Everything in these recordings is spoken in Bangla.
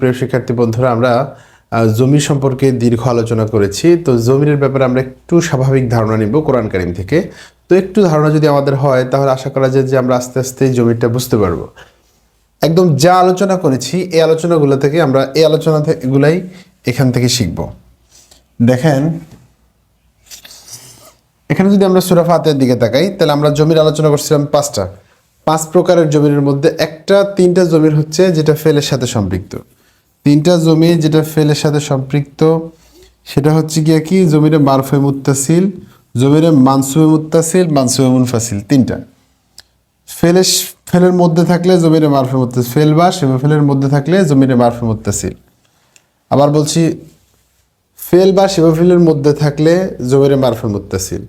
প্রিয় শিক্ষার্থী বন্ধুরা, আমরা জমি সম্পর্কে দীর্ঘ আলোচনা করেছি। তো জমির ব্যাপারে আমরা একটু স্বাভাবিক ধারণা নিব কোরআন কারিম থেকে। তো একটু ধারণা যদি আমাদের হয়, তাহলে আশা করা যায় যে আমরা আস্তে আস্তে জমিটা বুঝতে পারব। একদম যা আলোচনা করেছি, এই আলোচনাগুলো থেকে আমরা এই আলোচনা এগুলাই এখান থেকে শিখব। দেখেন, এখানে যদি আমরা সুরা ফাতের দিকে তাকাই, তাহলে আমরা জমির আলোচনা করছিলাম পাঁচটা। পাঁচ প্রকারের জমির মধ্যে একটা, তিনটা জমির হচ্ছে যেটা ফেলের সাথে সম্পৃক্ত। তিনটা জমি যেটা ফেলের সাথে সম্পৃক্ত, সেটা হচ্ছে গিয়ে কি? জমিরে মারফে মুত্তাসিল জমিরে মানসুবে মুত্তাসিল মানসুবে মুনফাসিল, তিনটা। ফেলে ফেলের মধ্যে থাকলে জমিরে মারফে মুত্তাসিল, ফেল বা সেবা ফেলের মধ্যে থাকলে জমিরে মারফে মুত্তাসিল। আবার বলছি, ফেল বা শিবফিলের মধ্যে থাকলে জমিরে মারফে মুত্তাসিল।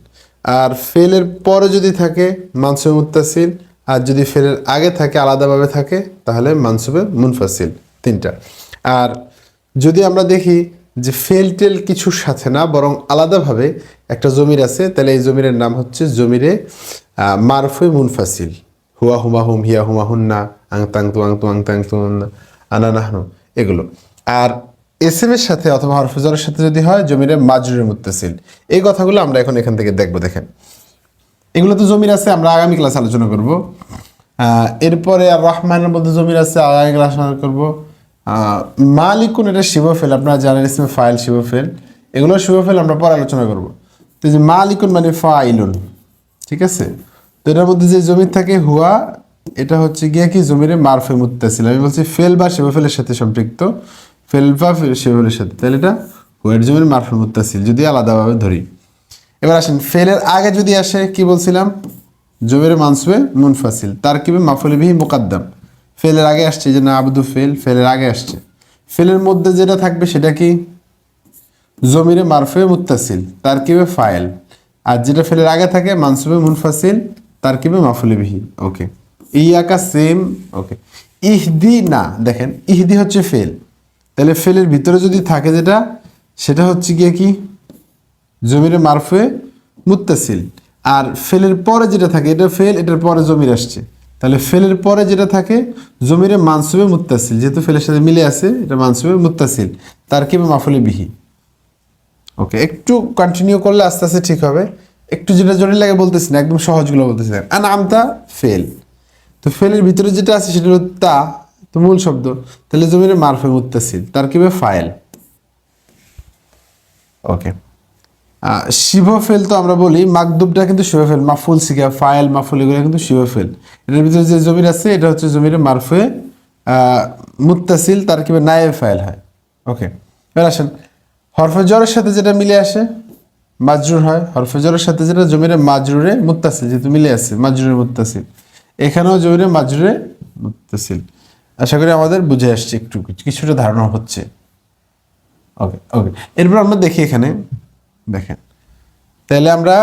আর ফেলের পরে যদি থাকে মানসুবে মুত্তাসিল। আর যদি ফেলের আগে থাকে, আলাদাভাবে থাকে, তাহলে মানসুবে মুনফাসিল, তিনটা। আর যদি আমরা দেখি যে ফেল টেল কিছুর সাথে না, বরং আলাদাভাবে একটা জমির আছে, তাহলে এই জমিরের নাম হচ্ছে জমিরে মারফে মুনফাসিল। হুয়া হুমা হুম হিয়া হুমা হুন্না আং তাং তু আং তু আং তাং তু আনা এগুলো। আর এস এম এর সাথে অথবা হরফুজারের সাথে যদি হয়, জমিরে মাজরুরের মুত্তাসিল। এই কথাগুলো আমরা এখন এখান থেকে দেখব, দেখেন। এগুলো তো জমির আছে, আমরা আগামী ক্লাস আলোচনা করব। এরপরে আর রহমানের মধ্যে জমির আছে, আগামী ক্লাস আলোচনা করব। মালিকুন এটা শিবফেল আপনারা জানেন ইসমে ফাইল শিবফেল এগুলো শিবফেল আমরা পরে আলোচনা করব। তো যে মালিকুন মানে ফাইলুন, ঠিক আছে? তো এটার মধ্যে যে জমি থাকে, হুয়া, এটা হচ্ছে গিয়ে কি? জমিরে মারফে মুত্তাসিল। আমি বলছি ফেল বা শিবফেলের সাথে সম্পৃক্ত। ফেল বা শিবফেলের সাথে। তাহলে এটা হুয়ার জমির মারফে মুত্তাসিল, যদি আলাদাভাবে ধরি। এবার আসেন, ফেলের আগে যদি আসে, কি বলছিলাম? জমির মানসুবে মুনফাসিল। তার কিবে মাফুলি বিহি মুকাদ্দাম। ফেলের আগে আসছে যে না আবদু ফেল, ফেলের আগে আসছে। ফেলের মধ্যে যেটা থাকবে সেটা কি? জমিরে মারফে মুত্তাসিল তার কিবে ফাইল আর যেটা ফেলের আগে থাকে, মানসুবে মুনফাসিল তার কিবে মাফুলি বিহি। ওকে ইয়াকা সেম ওকে ইহদি না, দেখেন, ইহদি হচ্ছে ফেল। তাহলে ফেলের ভিতরে যদি থাকে যেটা, সেটা হচ্ছে গিয়ে কি? জমিরে মারফে মুত্তাসিল। আর ফেলের পরে যেটা থাকে, এটা ফেল, এটার পরে জমির আসছে। তাহলে ফেলের পরে যেটা থাকে, জমিরে মানসুবে মুত্তাসিল, যেহেতু ফেলের সাথে মিলে আছে, এটা মানসুবে মুত্তাসিল তার কিবে মাফুলে বিহি ওকে একটু কন্টিনিউ করলে আস্তে আস্তে ঠিক হবে। একটু যেটা জটিল লাগে বলতেছি না, একদম সহজগুলো বলতেছি না। আর নামটা ফেল। তো ফেলের ভিতরে যেটা আছে সেটা হলো তা, তো মূল শব্দ। তাহলে জমিরে মারফে মুত্তাসিল তার কিবে ফাইল ওকে শিবফেল তো আমরা বলি মাকদুবটা কিন্তু শিবফেল মাফুল সিগা ফাইল মাফুল এগুলো কিন্তু শিবফেল এটার ভিতরে যে জমির আছে এটা হচ্ছে জমির মারফে আহ, মুত্তাসিল তার কিবে নায়েব ফাইল হয়। ওকে এবার আসেন হরফে জ্বরের সাথে যেটা মিলে আসে মাজরুর হয়। হরফে জ্বরের সাথে যেটা জমিরে মাজরুরে মুত্তাসিল যেহেতু মিলে আছে মাজরুরে মুত্তাসিল। এখানেও জমিরে মাজরুরে মুত্তাসিল। আশা করি আমাদের বুঝে আসছে একটু কিছুটা ধারণা হচ্ছে। ওকে ওকে এরপর আমরা দেখি এখানে দেখেন। তাহলে আমরা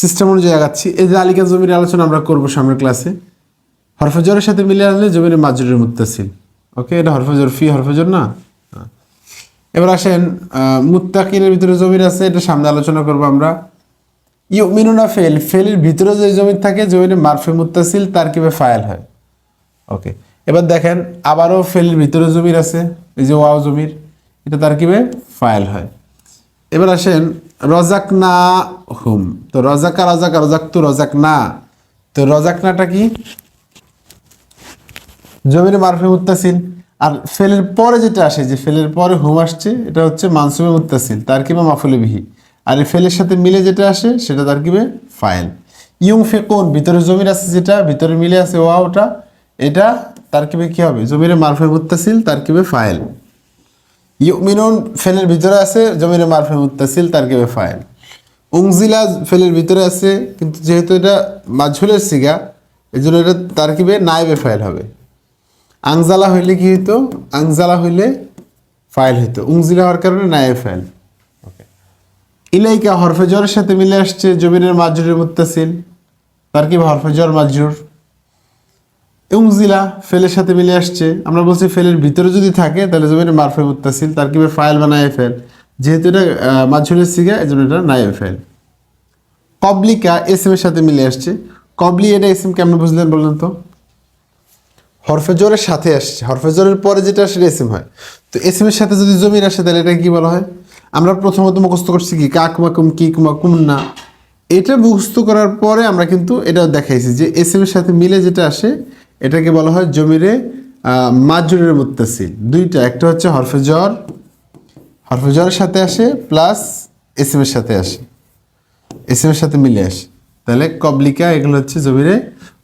সিস্টেম অনুযায়ী আগাচ্ছি। এই যে আলিকা জমির আলোচনা আমরা করব সামনের ক্লাসে হরফজরের সাথে মিলে আসলে জমির মাজুরের মুত্তাসিল। ওকে, এটা হরফজর ফি, হরফজর না। এবার আসেন মুত্তাকিনের ভিতরে জমির আছে, এটা সামনে আলোচনা করব আমরা। ইউ মিনুনা ফেল, ফেলের ভিতরে যে জমি থাকে, জমির মারফে মুত্তাসিল, তার কীভাবে ফায়াল হয়? ওকে, এবার দেখেন, আবারও ফেলের ভিতরে জমির আছে, এই যে ওয়াও জমির, এটা তার কীভাবে ফাইল হয়? এবার আসেন রজাক না হুম তো রজাকা রজাকা, রজাক তো রজাক না তো রজাক নাটা কি? জমির মারফে মুত্তাসিল। আর ফেলের পরে যেটা আসে, যে ফেলের পরে হুম আসছে, এটা হচ্ছে মানসুবে মুত্তাসিল তার কিবা মাফুলে বিহি। আর এই ফেলের সাথে মিলে যেটা আসে, সেটা তার কিবে ফাইল। ইউং ফেকুন ভিতরে জমির আছে যেটা, ভিতরে মিলে আছে ওয়া, ওটা। এটা তার কিবে কি হবে? জমিরে মারফে মুত্তাসিল তার কিবে ফাইল। ইউমিনুন ফেলের ভিতরে আছে জমিরে মারফে মুত্তাসিল তার কিবে ফাইল। উংজিলা ফেলের ভিতরে আছে কিন্তু যেহেতু এটা মাঝুলের সিগা এই জন্য এটা তার কিবে নাইবে ফাইল হবে। আংজালা হইলে কি হইতো? আংজালা হইলে ফাইল হইতো। উংজিলা হওয়ার কারণে নাইবে ফাইল। ইলাইকা হরফে জ্বরের সাথে মিলে আসছে জমিনের মাজরুরের মুত্তাসিল। তার কি হরফে জ্বর মাজরুর। উংজিলা ফেলের সাথে মিলে আসছে। আমরা বলছি ফেলের ভিতরে যদি থাকে, তাহলে জমিনের মারফে মুত্তাসিল, তার কীভাবে ফাইল বা নায়ে ফেল। যেহেতু এটা মাজরুরের সিগা এই জন্য এটা নায়ে ফেল। কবলিকা এস এর সাথে মিলে আসছে। কবলি এটা এস এম কেমন বুঝলেন বললেন তো? হরফে জোরের সাথে আসছে। হরফে জোরের পরে যেটা আসে এসএম হয়। তো এসএম এর সাথে যদি জমির আসে, তাহলে এটা কি বলা হয়? আমরা প্রথমত মুখস্থ করছি কি? কাকুমাকুম কি কুমাকুম না। এটা মুখস্থ করার পরে আমরা কিন্তু এটা দেখাইছি যে এস এম এর সাথে মিলে যেটা আসে এটাকে বলা হয় জমিরে মাজুরের মুত্তাসিল। দুইটা, একটা হচ্ছে হরফে জ্বর, হরফে জ্বরের সাথে আসে, প্লাস এসএম এর সাথে আসে। এসএম এর সাথে মিলে আসে। তাহলে কবলিকা, এগুলো হচ্ছে জমিরে,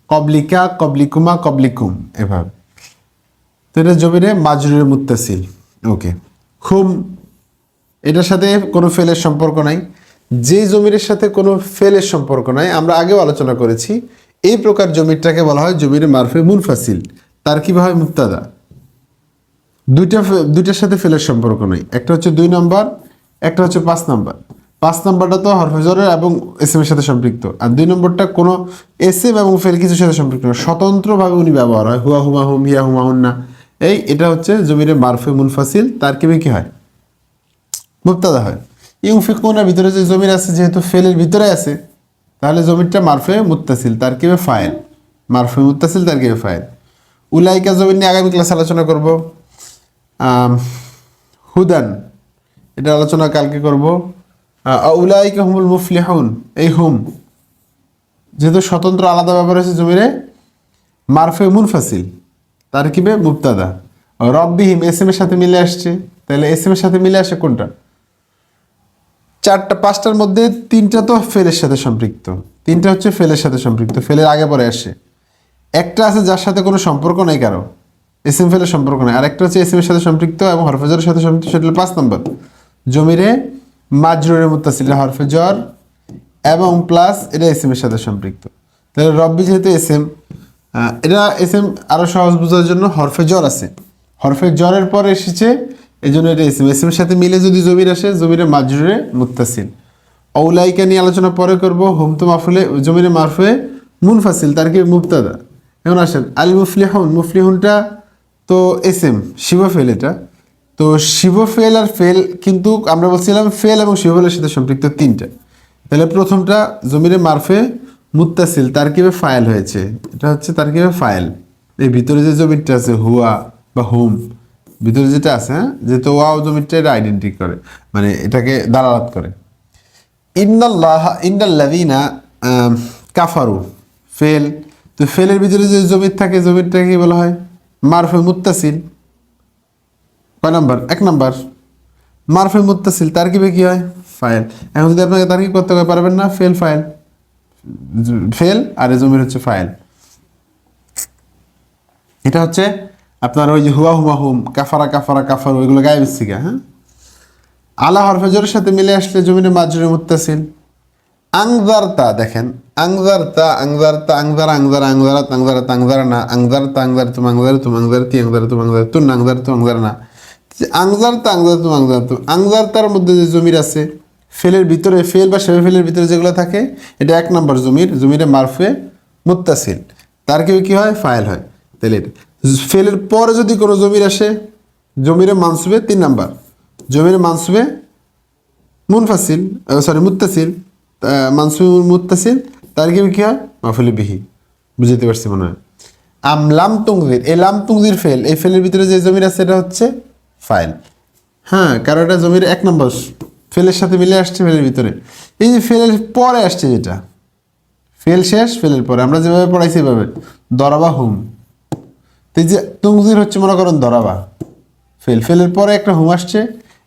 কবলিকা, কবলিকুমা, কবলিকুম এভাবে। তো এটা জমিরে মাজুরের মুত্তাসিল। ওকে। খুম, এটার সাথে কোনো ফেলের সম্পর্ক নাই। যে জমিরের সাথে কোনো ফেলের সম্পর্ক নাই, আমরা আগেও আলোচনা করেছি। এই প্রকার জমিটাকে বলা হয় জমির মারফে মুনফাসিল। তার কি হয় মুক্তাদা? দুইটা দুইটার সাথে ফেলের সম্পর্ক নেই। একটা হচ্ছে দুই নম্বর একটা হচ্ছে পাঁচ নম্বর। পাঁচ নম্বরটা তো হরফেজরের এবং এস এর সাথে সম্পৃক্ত। আর দুই নম্বরটা কোনো এস এম এবং ফেল কিছুর সাথে সম্পৃক্ত নয় স্বতন্ত্রভাবে উনি ব্যবহার হয়। হুয়া হুমা হুম হিয়া হুমা হুন না। এই এটা হচ্ছে জমিরে মারফে মুনফাসিল। তার কিবে কি হয়? মুক্তাদা হয়। ইউফিকুনের ভিতরে যে জমির আছে যেহেতু ফেলের ভিতরে আছে তাহলে জমিরটা মারফে মুত্তাসিল তার কিবে ফাইল মারফে মুত্তাসিল তার কিবে ফাইল উলাইকা জমির নিয়ে আগামী ক্লাস আলোচনা করব। হুদান, এটা আলোচনা কালকে করব। উলাইকা হুমুল মুফলিহুন, এই হুম। যেহেতু স্বতন্ত্র আলাদা ব্যাপার আছে জমিরে মারফে মুনফাসিল তার কিবে মুক্তাদা রব্বিহিম এস এম এর সাথে মিলে আসছে। তাহলে এস এম এর সাথে মিলে আসে কোনটা? চারটা, পাঁচটার মধ্যে তিনটা তো ফেলের সাথে সম্পৃক্ত। তিনটা হচ্ছে ফেলের সাথে সম্পৃক্ত, ফেলের আগে পরে আসে। একটা আছে যার সাথে কোনো সম্পর্ক নেই কারও এস এম ফেলের সম্পর্ক নেই। আর একটা হচ্ছে এস এম এর সাথে সম্পৃক্ত এবং হরফেজরের সাথে সম্পৃক্ত, সেটা হলো পাঁচ নম্বর। জমিরে মাজরুরের মুত্তাসিল এটা হরফেজর এবং প্লাস এটা এস এম এর সাথে সম্পৃক্ত। তাহলে রব্বি যেহেতু এস এম এটা এস এম আরও সহজ বোঝার জন্য হরফে জ্বর আছে। হরফে জ্বরের পরে এসেছে এই জন্য এটা এসএম এসএমের সাথে মিলে যদি জমির আসে, জমিরে মাজরুরে মুত্তাসিল। অউলাইকা নিয়ে আলোচনা পরে করব হুম তো মাফুলে, জমিরে মারফে মুনফাসিল, তার কি মুক্তাদা এখন আসেন আল মুফলিহুন মুফলিহুনটা তো এসএম, শিব ফেল এটা। তো শিব ফেল আর ফেল কিন্তু আমরা বলছিলাম ফেল এবং শিব ফেলের সাথে সম্পৃক্ত তিনটা। তাহলে প্রথমটা জমিরে মারফে মুত্তাসিল, তার কীভাবে ফাইল হয়েছে? এটা হচ্ছে তার কীভাবে ফাইল এই ভিতরে যে জমিটা আছে, হুয়া বা হুম ভিতরে যেটা আছে হ্যাঁ? যেহেতু ওয়াও জমিটা এটা আইডেন্টি করে মানে এটাকে দালালাত করে। ইন্নাল্লাহ ইন্নাল্লাদিনা কাফারু, ফেল। তো ফেলের ভিতরে যে জমির থাকে, জমিরটাকে বলা হয় মারফে মুত্তাসিল। কয় নাম্বার? এক নাম্বার। মারফে মুত্তাসিল, তার কি কি হয়? ফাইল। এখন যদি আপনাকে তার কি করতে পারবেন না? Fail, file. ফেল, আর জমির হচ্ছে ফাইল। এটা হচ্ছে আপনার ওই যে হুয়া হুমা হুম, কাফারা কাফারা কাফার, ওইগুলো গায়ে বিস্তিকা হ্যাঁ? আলা হরফেজরের সাথে মিলে আসলে জমিনে মাজুরে মুত্তাসিল আংজারতা, দেখেন, আংজারতা আংজারতা, আংজার আংজার আংজারাত আংজারাত আংজার না আংজারতা আংজার, তুম আংজার তুম, আংজার, তি, আংজার, তুম, আংজার, তুন, আংজার তু আংজার না। আংজারতা, আংজার, তুম, আংজার তু আংজারতার মধ্যে যে জমির আছে, ফেলের ভিতরে, ফেল বা সেবে ফেলের ভিতরে যেগুলো থাকে, এটা এক নম্বর জমির, জমিরে মারফে মুত্তাসিল তার কেউ কি হয়? ফাইল হয়। তাহলে। ফেলের পরে যদি কোনো জমির আসে, জমিরে মানসুবে তিন নাম্বার। জমিরে মানসুবে মুনফাসিল সরি মুত্তাসিল মানসুব মুত্তাসিল তার কি কি হয়? মাফুলি বিহি। বুঝতে পারছি মনে হয়। আম লাম তুংজির, এই লাম তুংজির ফেল, এই ফেলের ভিতরে যে জমির আছে, এটা হচ্ছে ফাইল। হ্যাঁ কারণ এটা জমির এক নম্বর। ফেলের সাথে মিলে আসছে ফেলের ভিতরে। এই যে ফেলের পরে আসছে যেটা, ফেল শেষ, ফেলের পরে। আমরা যেভাবে পড়াইছি এভাবে। দরাবা হুম। তো যে তুংজির হচ্ছে মনে করেন দরাবা ফেল, ফেলের পরে একটা হুম আসছে,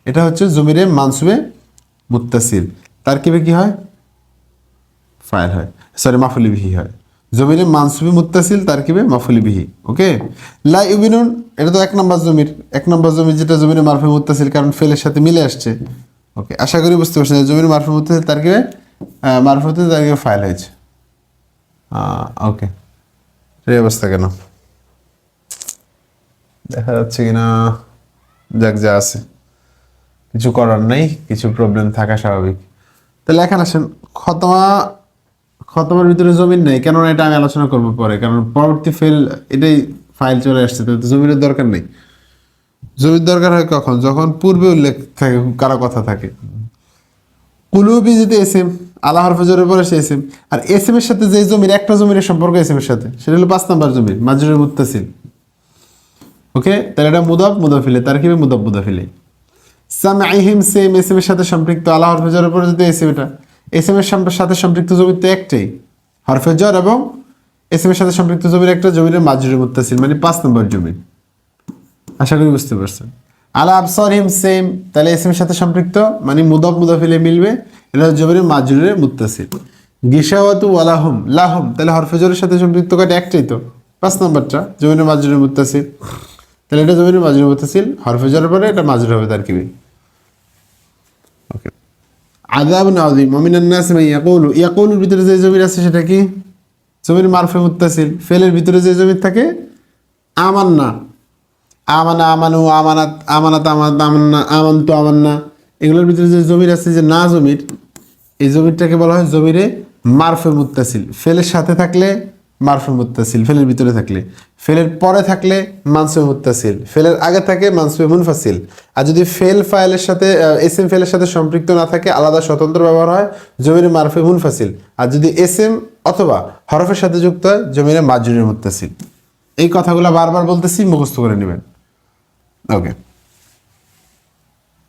এটা হচ্ছে জমিরে মানসুবে মুত্তাসিল। তার কিবে কি হয়? ফাইল হয়। সরি মাফুলি বিহি হয়। জমিরে মানসুবি মুত্তাসিল, তার কিবে মাফুলি বিহি ওকে? লা ইউবিনুন, এটা তো এক নম্বর জমির, এক নম্বর জমির যেটা জমিরে মারফে মুত্তাসিল, কারণ ফেলের সাথে মিলে আসছে। ওকে, আশা করি বুঝতে পারছেন জমির মারফে মুত্তাসিল, তার কিবে মারফতে তার কিবে ফাইল হয়েছে। ওকে। এই অবস্থা কেন? দেখা যাচ্ছে কিনা যাক, যা আছে। কিছু করার নেই, কিছু প্রবলেম থাকা স্বাভাবিক। তাহলে এখন আসেন, খতমা, খতমার ভিতরে জমিন নেই, কেননা এটা আমি আলোচনা করব পরে, কারণ পরবর্তী ফেল এটাই ফাইল চলে আসছে, তো জমিনের দরকার নেই। জমির দরকার হয় কখন? যখন পূর্বে উল্লেখ থাকে, কারও কথা থাকে। কুলুবি এস এম আল্লাহ হরফজরের পরে সে এস এম আর এস এম এর সাথে যে জমির, একটা জমির সম্পর্ক এস এম এর সাথে, সেটা হলো পাঁচ নাম্বার জমির মাজুরের মুত্তাসিল। ওকে? তাহলে এটা মুদাফ, মুদাফিলে তার কি মুদাফ, মুদাফিলে। সামআইহিম সেম এস এম এর সাথে সম্পৃক্ত। আলা হরফে জরের পরে যদি এসএম এটা। এস এম এর সাম- সাথে সম্পৃক্ত জমি তো একটাই। হরফে জর এবং এসএম এর সাথে সম্পৃক্ত জমির একটা জমির মাজরুর মুত্তাসিল মানে পাঁচ নম্বর জমি আশা করি বুঝতে পারছেন। আলা আফসর হিম সেম, তাহলে এস এম এর সাথে সম্পৃক্ত মানে মুদাফ, মুদাফিলে মিলবে। এটা জমির মাজরুরে মুত্তাসিল। গিসাওয়াতু ওয়ালাহুম, লাহুম, তাহলে হরফে জরের সাথে সম্পৃক্ত কয়টা? একটাই তো। পাঁচ নম্বরটা, জমির মাজরুরে মুত্তাসিল। তাহলে এটা জমির মাজরুর মুত্তাসিল হরফে জরের পরে এটা মাজরুর হবে তার কিবি। ওকে আদাব নাজিম মমিনান নাস মে ইয়াকুলু ইয়াকুলুর ভিতরে যে জমির আছে সেটা কি? জমির মারফে মুত্তাসিল ফেলের ভিতরে যে জমির থাকে? আমান্না। আমানা আমানু আমানাত আমানাত আমানাত আমান্না আমান্তু আমান্না। এগুলোর ভিতরে যে জমির আছে যে না জমির এই জমিরটাকে বলা হয় জমিরে মারফে মুত্তাসিল। ফেলের সাথে থাকলে মারফে মুত্তাসিল, ফেলের ভিতরে থাকলে। ফেলের পরে থাকলে মানসুবে মুত্তাসিল, ফেলের আগে থাকে মানসুবে মুনফাসিল। আর যদি ফেল ফাইলের সাথে এস এম ফেলের সাথে সম্পৃক্ত না থাকে, আলাদা স্বতন্ত্র ব্যবহার হয়, জমিরে মারফে মুনফাসিল। আর যদি এস এম অথবা হরফের সাথে যুক্ত হয়, জমিরে মাজুরের মুত্তাসিল। এই কথাগুলো বারবার বলতেছি, মুখস্থ করে নেবেন। ওকে।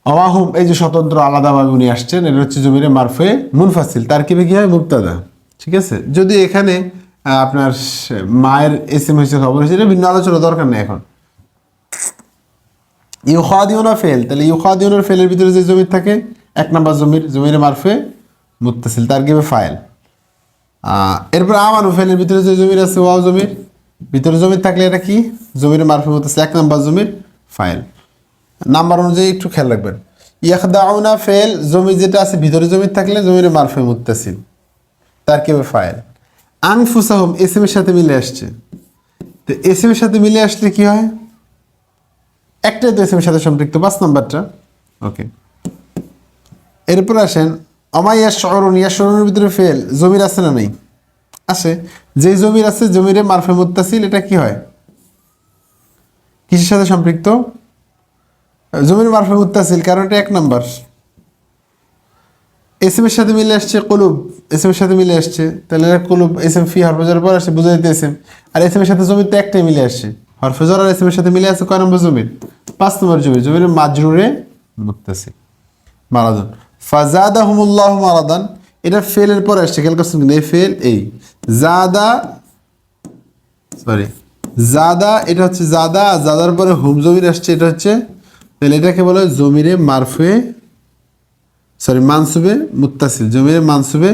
অমাহুম, এই যে স্বতন্ত্র আলাদাভাবে উনি আসছেন এটা হচ্ছে জমিরে মারফে মুনফাসিল। তার কি কি হয়? মুক্তাদা ঠিক আছে? যদি এখানে আপনার মায়ের এস এম হয়েছে খবর হয়েছে এটা ভিন্ন আলোচনা দরকার নেই এখন। ইউখাদিউনা ফেল, তাহলে ইউখাদিউনার ফেলের ভিতরে যে জমি থাকে, এক নম্বর জমির জমির মারফে মুত্তাসিল তার গিবে ফাইল এরপর আমানু ফেলের ভিতরে যে জমির আছে, ওয়াও জমির, ভিতরে জমির থাকলে এটা কি? জমির মারফে মুত্তাসিল, এক নাম্বার জমির ফাইল। নাম্বার অনুযায়ী একটু খেয়াল রাখবেন। ইয়াখদাউনা ফেল, জমি যেটা আছে, ভিতরে জমি থাকলে জমির মারফে মুত্তাসিল তার কেবে ফাইল। আনফুসাহুম এসএম এর সাথে মিলে আসছে। তো এসএম এর সাথে মিলে আসলে কি হয়? একটাই তো এসএম এর সাথে সম্পৃক্ত, পাঁচ নাম্বারটা। ওকে। এরপর আসেন অমাইয়া শরণ ইয়া শরণের ভিতরে ফেল, জমির আছে না নেই? আছে। যে জমির আছে, জমিরে মারফে মুত্তাসিল, এটা কি হয়? কিসের সাথে সম্পৃক্ত? জমির মারফে মুত্তাসিল, কারণ এটা এক নাম্বার। এস এর সাথে মিলে আসছে কলুব এস এর সাথে মিলে আসছে। তাহলে কলুব এস এম ফি হরফজর পর আসছে বুঝাই দিতে এস এম আর এস এর সাথে জমির তো একটাই মিলে আসছে হরফজর আর এস এর সাথে মিলে আছে কয় নম্বর জমির? পাঁচ নম্বর জমির জমির মাজরুরে মুত্তাসিল মারাদন। ফাজাদা হুমুল্লাহ মারাদান। এটা ফেলের পরে আসছে, খেয়াল করছেন কিন্তু এই ফেল এই। জাদা সরি জাদা, এটা হচ্ছে জাদা জাদার পরে হুম জমির আসছে, এটা হচ্ছে, তাহলে এটাকে বলে জমিরে মারফে সরি, মানসুবে মুত্তাসিল, জমিরে মানসুবে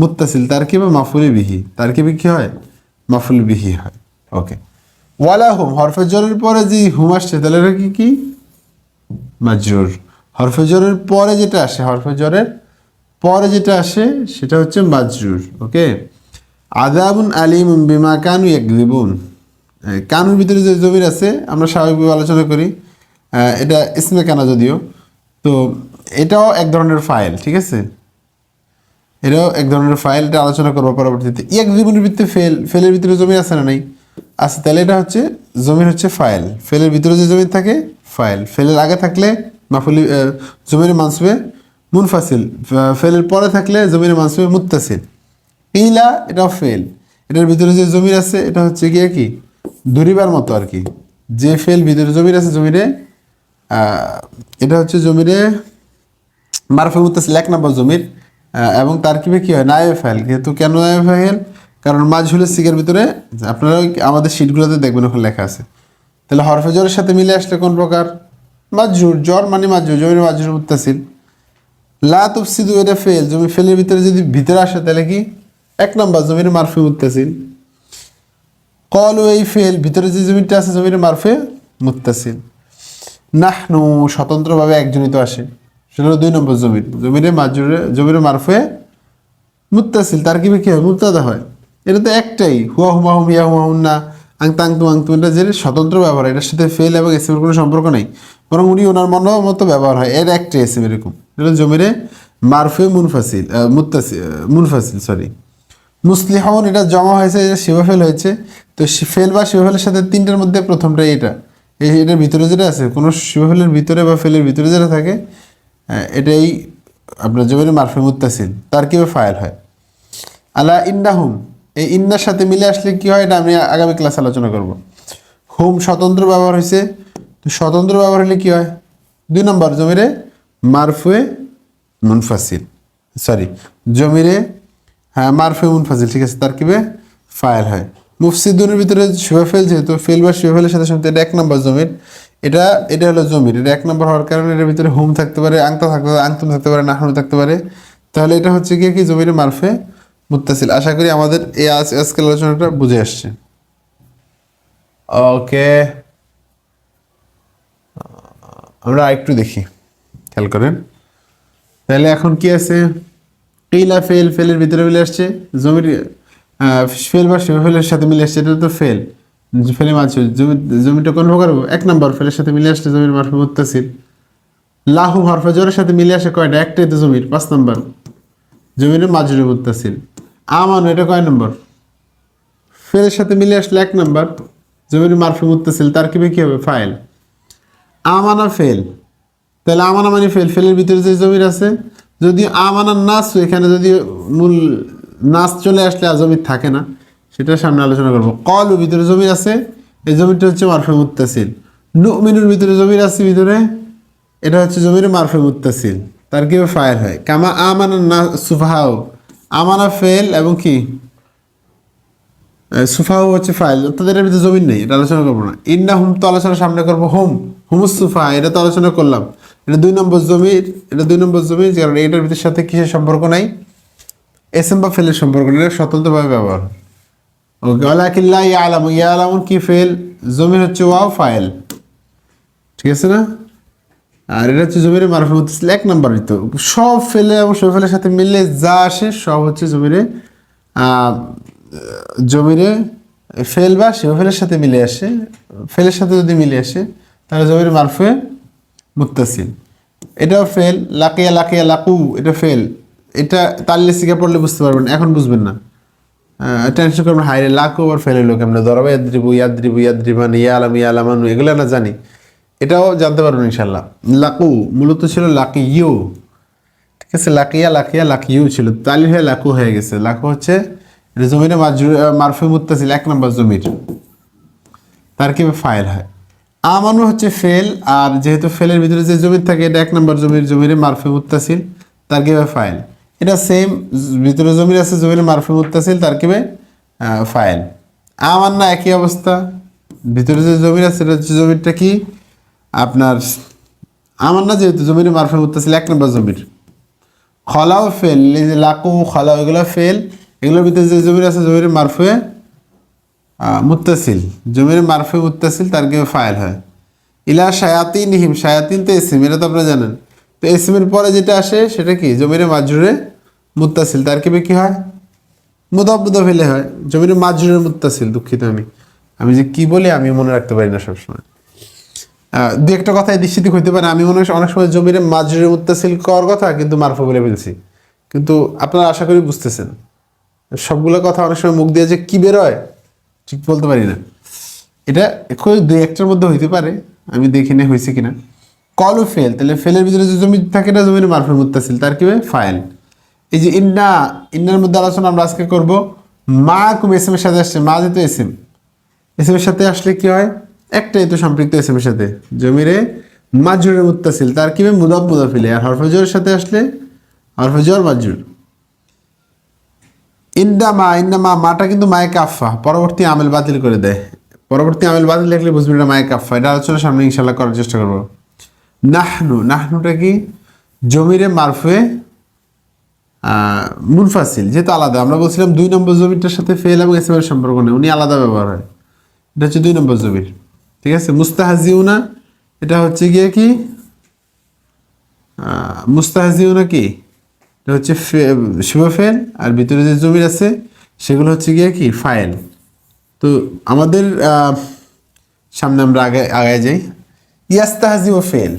মুত্তাসিল তার কি বা মাফুলি বিহি তার কি কি হয়? মাফুল বিহি হয়। ওকে ওয়ালা হুম হরফে জরের পরে যে হুম আসছে, তাহলে কি কি? মাজরুর। হরফে জরের পরে যেটা আসে, হরফে জরের পরে যেটা আসে, সেটা হচ্ছে মাজরুর। ওকে আদাবুন আলিম বিমা কানু একদিবুন কানুর ভিতরে যে জমির আছে, আমরা স্বাভাবিকভাবে আলোচনা করি। এটা ইসমে কানা যদিও। তো এটাও এক ধরনের ফাইল ঠিক আছে? এটাও এক ধরনের ফাইল এটা আলোচনা করব পরবর্তীতে। এক জীবনের ভিত্তিতে ফেল ফেলের ভিতরে জমি আছে না নাই? আছে তাহলে এটা হচ্ছে, জমির হচ্ছে ফাইল ফেলের ভিতরে যে জমি থাকে ফাইল ফেলের আগে থাকলে মাফুলি জমির মানসুবে মুনফাসিল। ফেলের পরে থাকলে জমির মানসুবে মুত্তাসিল। ইলা, এটাও ফেল এটার ভিতরে যে জমির আছে, এটা হচ্ছে গিয়ে কি? দরিবার মতো আর কি। যে ফেল ভিতরে জমির আছে, জমিরে এটা হচ্ছে জমিরে মারফে মুত্তাসিল এক নম্বর জমির এবং তার কীভাবে কি হয়? নায়ে ফাইল। কিন্তু কেন নায়ে ফাইল? কারণ মাঝহুলের সিগের ভিতরে আপনারা ওই আমাদের শিটগুলোতে দেখবেন, ওখানে লেখা আছে। তাহলে হরফে জরের সাথে মিলে আসলে কোন প্রকার? মাজুর জ্বর মানে মাজুর জমির মাজুর মুত্তাসিল। লা তুফসিদু এটা ফেল জমি ফেলের ভিতরে যদি ভিতরে আসে, তাহলে কি? এক নম্বর, জমির মারফে মুত্তাসিল। কলু এই ফেল ভিতরে যে জমিটা আছে, জমির মারফে মুত্তাসিল। নাহনু স্বতন্ত্রভাবে একজনই তো আসে। সেটা হলো দুই নম্বর জমির জমিরে মাজুরে জমিরে মারফে মুত্তাসিল তার কি হয়। মুক্তাদা হয় এটা তো একটাই হুয়া হুমা হুম ইয়া হুমা হুম না আংতা আংতু আংতু এটা যে স্বতন্ত্র ব্যবহার এটার সাথে ফেল এবং এসএমের কোনো সম্পর্ক নেই। বরং উনি ওনার মন মতো ব্যবহার হয় এর একটাই এসএম এরকম। এটা জমিরে মারফে মুনফাসিল আহ, মুনফাসিল সরি মুসলিহন এটা জমা হয়েছে এটা শিবাফেল হয়েছে। তো ফেল বা শিবা ফেলের সাথে তিনটার মধ্যে প্রথমটা এটা। এই এটার ভিতরে যেটা আছে কোনো শিবা ফেলের ভিতরে বা ফেলের ভিতরে যেটা থাকে এটাই আপনার জমির মারফে মুত্তাসিল তার কীভাবে ফাইল হয়? আলা ইন্নাহুম, এই ইন্নার সাথে মিলে আসলে কি হয় এটা আমি আগামী ক্লাস আলোচনা করব। হুম স্বতন্ত্র ব্যবহার হয়েছে তো স্বতন্ত্র ব্যবহার হলে কি হয়? দুই নম্বর, জমিরে মারফুয়ে মুনফাসিল। সরি, জমিরে হ্যাঁ মারফুয়ে মুনফাসিল, ঠিক আছে, তার কিবে ফাইল হয়? মুফসিদুনের ভিতরে শুভফেল যেহেতু ফেল বা শুভফেলের সাথে সাথে এটা এক নম্বর জমির। এটা এটা হলো জমির এটা এক নম্বর হওয়ার কারণে এটার ভিতরে হুম থাকতে পারে আংতা থাকতে পারে আংতুম থাকতে পারে, নাহনু থাকতে পারে। তাহলে এটা হচ্ছে গিয়ে কি জমির মারফে মুত্তাসিল। আশা করি আমাদের এই আজ, আজকের আলোচনাটা বুঝে আসছে। ওকে। আমরা আরেকটু দেখি, খেয়াল করেন। তাহলে এখন কি আছে? কিলা ফেল ফেলের ভিতরে মিলে আসছে, জমির ফেল বা ফেলের সাথে মিলে আসছে, এটা তো ফেল। ফেলে মাছ জমি জমিটা কোন প্রকার এক নম্বর ফেলের সাথে মিলে আসছে জমির মারফে মুত্তাসিল লাহু হরফে জোরের সাথে মিলে আসে কয়টা? একটাই তো জমির, পাঁচ নম্বর। জমির মাজুরি মুত্তাসিল আমান, এটা কয় নম্বর? ফেলের সাথে মিলে আসলে এক নম্বর, জমির মারফে মুত্তাসিল তার কি কী হবে? ফাইল। আমানা ফেল। তাহলে আমানা মানে ফেল। ফেলের ভিতরে যে জমির আছে, যদি আমানা নাস, এখানে যদি মূল নাচ চলে আসলে আর জমির থাকে না সেটা সামনে আলোচনা করব। কলু, ভিতরে জমির আছে। এই জমিটা হচ্ছে মারফে মুত্তাসিল। নুমিনুর ভিতরে জমির আছে ভিতরে। এটা হচ্ছে জমির মারফে মুত্তাসিল। তার কি ফায়ার হয়? কামা আমানা না সুফাহাও আমানা ফেল এবং কি? সুফাও হচ্ছে ফাইল। তাদের এর ভিতরে জমিন নেই, এটা আলোচনা করব না। ইন্না হুম তো আলোচনা সামনে করব। হোম, হুমুস সুফা এটা তো আলোচনা করলাম। এটা দুই নম্বর জমির, এটা দুই নম্বর জমি কারণ এটার ভিতর সাথে কিসের সম্পর্ক নাই? এস এম বা ফেলের সম্পর্ক নেই, এটা স্বতন্ত্রভাবে ব্যবহার। ওকে ওলাকিল্লা ইয়া আলাম ইয়া আলামুন কি ফেল জমির হচ্ছে ওয়াও ফাইল ঠিক আছে না? আর এটা হচ্ছে জমিরে মারফে মুতাসিল এক নম্বর তো। সব ফেলে এবং সব ফেলের সাথে মিললে যা আসে, সব হচ্ছে জমিরে জমিরে ফেল বা সেও ফেলের সাথে মিলে আসে। ফেলের সাথে যদি মিলে আসে, তাহলে জমির মারফে মুত্তাসিল এটাও ফেল লাকিয়া লাকিয়া, লাকু, এটা ফেল এটা তাল্লে শিখে পড়লে বুঝতে পারবেন, এখন বুঝবেন না। টেনশন করবেন হাইরে লাকু আবার ফেল হইল কেমন? ধরাবা ইয়াদ্রিবু ইয়াদ্রিবু ইয়াদ্রিবান ইয়া আলাম, ইয়া আলামানু এগুলো না জানি। এটাও জানতে পারবেন ইনশাল্লাহ লাকু, মূলত ছিল লাকি ইউ। ঠিক আছে লাকিয়া লাকিয়া লাকিউ ছিল। তালি হয়ে লাকু হয়ে গেছে। লাকু হচ্ছে, এটা জমিনে মারফে মুত্তাসিল, এক নম্বর জমির। তার কি ফাইল হয়? আমানু হচ্ছে ফেল আর যেহেতু ফেলের ভিতরে যে জমির থাকে, এটা এক নম্বর জমির জমিরে মারফে মুত্তাসিল, তার কি ফাইল? এটা সেম ভিতরে জমির আছে জমির মারফে মুত্তাসিল তার কি ফাইল। আমার না একই অবস্থা। ভিতরে যে জমির আছে সেটা হচ্ছে জমিরটা কি? আপনার আমার না যেহেতু জমির মারফে মুত্তাসিল এক নম্বর জমির। খলাও ফেল এই যে লাকু খলাও এগুলো ফেল। এগুলোর ভিতরে যে জমির আছে জমির মারফে আহ, মুত্তাসিল। জমির মারফে মুত্তাসিল তার কি ফাইল হয়। ইলা শায়াতিন হিম শায়াতিন তো এসিম এটা তো আপনারা জানেন। তো এসিমের পরে যেটা আসে সেটা কি? জমিরে মাজুরে মুত্তাসিল, তার কি কি হয়? মুদব মুদব ফেলে হয়। জমির মাজুরের মুত্তাসিল, দুঃখিত আমি। আমি যে কি বলি, আমি মনে রাখতে পারি না সবসময়। দু একটা কথায় দৃষ্টিতে হইতে পারে। আমি মনে হয় অনেক সময় জমিরে মাজুরের মুত্তাসিল করার কথা কিন্তু মারফা বলে ফেলছি। কিন্তু আপনারা আশা করি বুঝতেছেন। সবগুলো কথা অনেক সময় মুখ দিয়ে যে কি বেরোয়, ঠিক বলতে পারি না। এটা খুবই দুই একটার মধ্যে হইতে পারে। আমি দেখি না হয়েছে কিনা। কল ও ফেল, তাহলে ফেলের ভিতরে যে জমি থাকে না জমির মারফের মুত্তাসিল, তার কি ফাইল। এই যে ইন্না ইন্নার মধ্যে আলোচনা আমরা আজকে করব মা কুম এস এর সাথে আসছে মা যেহেতু এস এম এস এর সাথে আসলে কি হয়? একটাই তো সম্পৃক্ত এস এর সাথে জমিরে মাজুরের মুত্তাসিল তার কি মুদাব মুদাফিলে। আর হরফজরের সাথে আসলে হরফজর মাজুর ইন্দামা ইন্দামা মাটা কিন্তু মায়ে কাফা পরবর্তী আমেল বাতিল করে দেয়। পরবর্তী আমেল বাতিল দেখলে বুঝবেন এটা মায়ে কাফা এটা আলোচনা সামনে ইনশাল্লাহ করার চেষ্টা করব। নাহনু নাহনুটা কি? জমিরে মারফে আহ, মুনফাসিল, যেহেতু আলাদা, আমরা বলছিলাম দুই নম্বর জমিটার সাথে ফেল এবং এস এর সম্পর্ক নেই, উনি আলাদা ব্যবহার হয়। এটা হচ্ছে দুই নম্বর জমির, ঠিক আছে? মুস্তাহাজিউনা, এটা হচ্ছে গিয়ে কি? মুস্তাহাজিউনা কি? এটা হচ্ছে শুভফেল আর ভিতরে যে জমির আছে, সেগুলো হচ্ছে গিয়ে কি? ফাইল। তো আমাদের সামনে আমরা আগে আগায় যাই। ইয়াস্তাহাজি ও ফেল।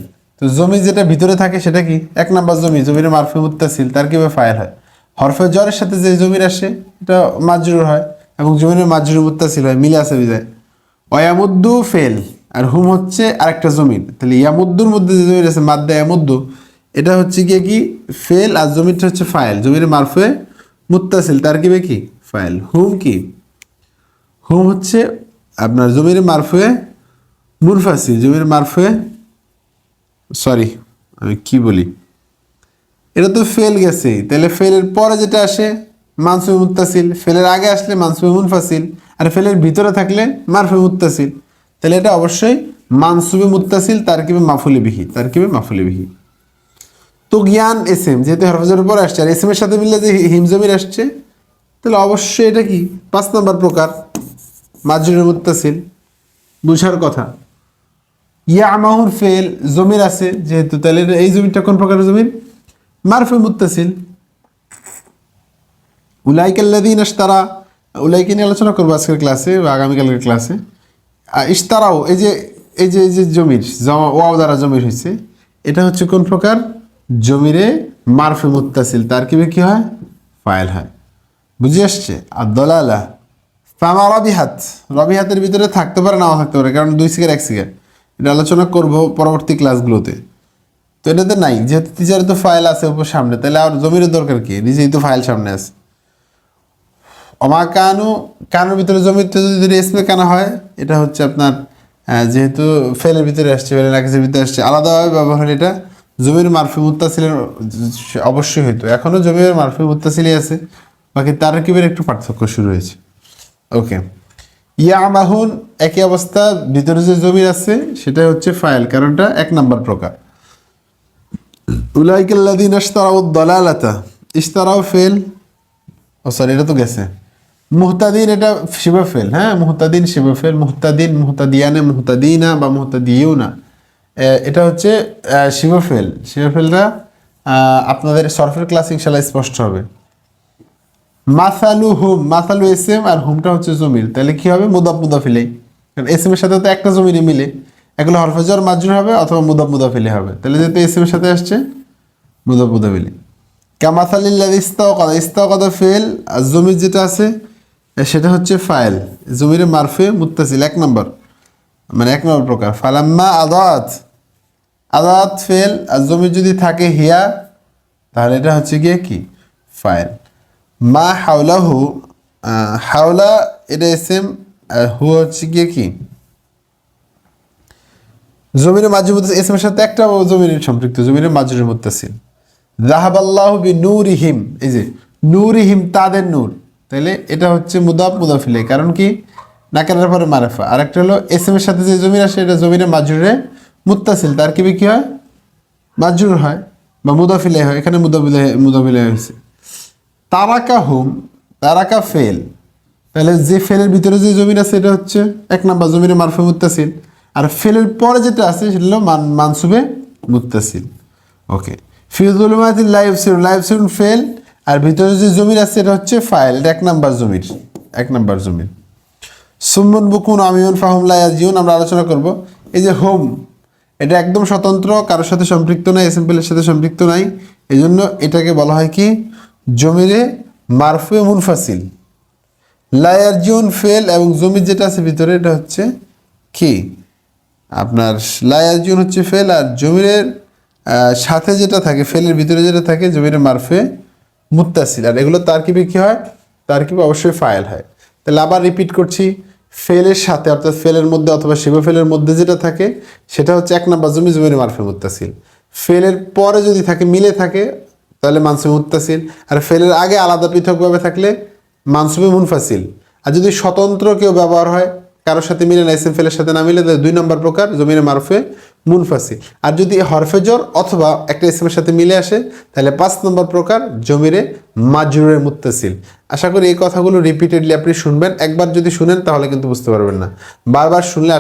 জমি যেটা ভিতরে থাকে সেটা কি? এক নাম্বার জমি, জমির মারফে মুত্তাসিল, তার কীভাবে ফাইল হয়? হরফে জ্বরের সাথে যে জমির আসে, এটা মাজরুর হয় এবং জমির মাজরুর মুত্তাসিল হয়, মিলে আসে বিদায়। অয়ামুদ্দু ফেল, আর হুম হচ্ছে আরেকটা জমির তাহলে ইয়ামুদ্দুর মধ্যে যে জমির আছে, মাদ্দা ইয়ামুদ্দু, এটা হচ্ছে গিয়ে কি? ফেল, আর জমিটা হচ্ছে ফাইল জমির মারফে মুত্তাসিল, তার কি কি? ফাইল হুম কি? হুম হচ্ছে আপনার জমির মারফুয়ে মুনফাসিল, জমির মারফুয়ে সরি আমি কি বলি? এটা তো ফেল গেছেই তাহলে ফেলের পরে যেটা আসে মানসুবি মুত্তাসিল। ফেলের আগে আসলে মানসুবি মুনফাসিল। আর ফেলের ভিতরে থাকলে মারফুবি মুত্তাসিল। তাহলে এটা অবশ্যই মানসুবি মুত্তাসিল তার কিবে মাফুলি বিহি তার কিবে মাফুলি বিহি তো জ্ঞান এস এম যেহেতু হরফজের পরে আসছে, আর এস এর সাথে মিললে যে হিমজমির আসছে, তাহলে অবশ্যই এটা কি? পাঁচ নম্বর প্রকার। মাজরুর মুত্তাসিল। বুঝার কথা। ইয়া আমাহুর ফেল, জমির আছে, যেহেতু তাহলে এই জমিটা কোন প্রকারের জমির মারফে মুত্তাসিল। উলাইকাল্লাদিন ইশতারা উলাইকে নিয়ে আলোচনা করব আজকের ক্লাসে বা আগামীকালকের ক্লাসে আর ইশতারাও, এই যে এই যে এই যে জমির, জমা ওয়াও দ্বারা জমির হয়েছে, এটা হচ্ছে কোন প্রকার? জমিরে মারফে মুত্তাসিল। তার কিবে কী হয়? ফাইল হয়। বুঝে আসছে? আর দলালা ফামা রবিহাত। রবিহাতের ভিতরে থাকতে পারে, নাও থাকতে পারে, কারণ দুই সিগার, এক সিগার। এটা আলোচনা করব পরবর্তী ক্লাসগুলোতে। তো এটাতে নাই, যেহেতু টিচারের তো ফাইল আছে উপর সামনে, তাহলে আর জমির দরকার কি? নিজেই তো ফাইল সামনে আছে। অমা কানু, কানুর ভিতরে জমিতে যদি রেসমে কানা হয়? এটা হচ্ছে আপনার যেহেতু ফেলের ভিতরে আসছে ফেলের আকাশের ভিতরে আসছে, আলাদাভাবে ব্যবহার এটা জমির মারফি মুত্তাসিলের অবশ্যই হইতো। এখনও জমির মারফি মুত্তাসিলই আছে। বাকি তার কিবের একটু পার্থক্য শুরু হয়েছে। ওকে ইয়া একই অবস্থা, ভিতরে যে জমির আছে সেটা হচ্ছে ফাইল, কারণটা এক নাম্বার প্রকার। উলাইকাল্লাদিন ইশতারাউ দলালাতা ইশতারাউ ফেল, ও সরি, এটা তো গেছে। মুহতাদিন, এটা শিবা ফেল হ্যাঁ মুহতাদিন, শিবা ফেল, মুহতাদিন, মুহতাদিয়ানে, মুহতাদিনা বা মুহতাদিউনা। এটা হচ্ছে শিবা ফেল। শিবা ফেলটা আপনাদের সরফের ক্লাস ইনশাল্লাহ স্পষ্ট হবে। মাসালু হুম মাসালু এস এম আর হুমটা হচ্ছে জমির। তাহলে কি হবে? মুদাব মুদাফিলে। কারণ এস এম এর সাথে তো একটা জমিরই মিলে। এগুলো হরফজর মাজুর হবে অথবা মুদাব মুদাফিলে হবে। তাহলে যেহেতু এস এম এর সাথে আসছে মুদাব মুদাফিলে। কামাসালিল্লাহ ইস্তাওকাদ ইস্তাওকাদ ফেল, আর জমির যেটা আছে সেটা হচ্ছে ফাইল। জমির মারফে মুত্তাসিল, এক নম্বর। মানে এক নম্বর প্রকার। ফালাম্মা আদাত আদাত, ফেল, আর জমির যদি থাকে হিয়া, তাহলে এটা হচ্ছে গিয়ে কি? ফাইল। মা হাওলাহু আহ, হাওলা এটা এসএম হু হচ্ছে গিয়ে কি? জমির মাজুর মধ্যে এসএম এর সাথে একটা জমির সম্পৃক্ত জমির মাজুরের মুত্তাসিল রাহাবাল্লাহ বি নূরিহিম এই যে নূরিহিম তাদের নূর। তাহলে এটা হচ্ছে মুদাফ মুদাফিলে কারণ কি? নাকেরার পরে মারাফা। আর একটা হলো এস এর সাথে যে জমির আসে এটা জমিরে মাজুরে মুত্তাসিল তার কি কি হয়? মাজুর হয় বা মুদাফিলে হয়। এখানে মুদাফিলে মুদাফিলে হয়েছে। তারাকা হুম, তারাকা ফেল। তাহলে যে ফেলের ভিতরে যে জমির আছে, এটা হচ্ছে এক নাম্বার জমির মারফে মুত্তাসিল। আর ফেলের পরে যেটা আছে, সেটা মান মানসুবে মুত্তাসিল। ওকে। ফিজুল মাহাতির লাইভ সিরুন লাইভ সিরুন ফেল। আর ভিতরে যে জমির আছে, এটা হচ্ছে ফাইল। এক নাম্বার জমির এক নাম্বার জমির সুমন বুকুন আমিউন ফাহুম লায়াজিউন আমরা আলোচনা করব। এই যে হোম, এটা একদম স্বতন্ত্র, কারোর সাথে সম্পৃক্ত নাই এসএমপিএলের সাথে সম্পৃক্ত নাই। এই জন্য এটাকে বলা হয় কি? জমিরে মারফুয়ে মুনফাসিল। লায়ারজিউন ফেল এবং জমির যেটা আছে ভিতরে, এটা হচ্ছে কি? আপনার লায়ারজিউন হচ্ছে ফেল আর জমিরের সাথে যেটা থাকে, ফেলের ভিতরে যেটা থাকে, জমিরে মারফে মুত্তাসিল। আর এগুলো তারকিবে কী হয়? তারকিবে অবশ্যই ফাইল হয়। তাহলে আবার রিপিট করছি, ফেলের সাথে, অর্থাৎ ফেলের মধ্যে অথবা শিব ফেলের মধ্যে যেটা থাকে, সেটা হচ্ছে এক নাম্বার জমি, জমির মারফে মুত্তাসিল। ফেলের পরে যদি থাকে, মিলে থাকে তাহলে মানসুবে মুত্তাসিল। আর ফেলের আগে আলাদা পৃথকভাবে থাকলে মানসুবে মুনফাসিল। আর যদি স্বতন্ত্র কেউ ব্যবহার হয়, কারোর সাথে মিলে না, এসএম ফেলের সাথে না মিলে দুই নম্বর প্রকার জমির মারফে মুনফাসিল। আর যদি হরফেজর অথবা একটা এসএম এর সাথে মিলে আসে, তাহলে পাঁচ নম্বর প্রকার জমিরে মাজরুরের মুত্তাসিল। আশা করি এই কথাগুলো রিপিটেডলি আপনি শুনবেন। একবার যদি শুনেন, তাহলে কিন্তু বুঝতে পারবেন না। বারবার শুনলে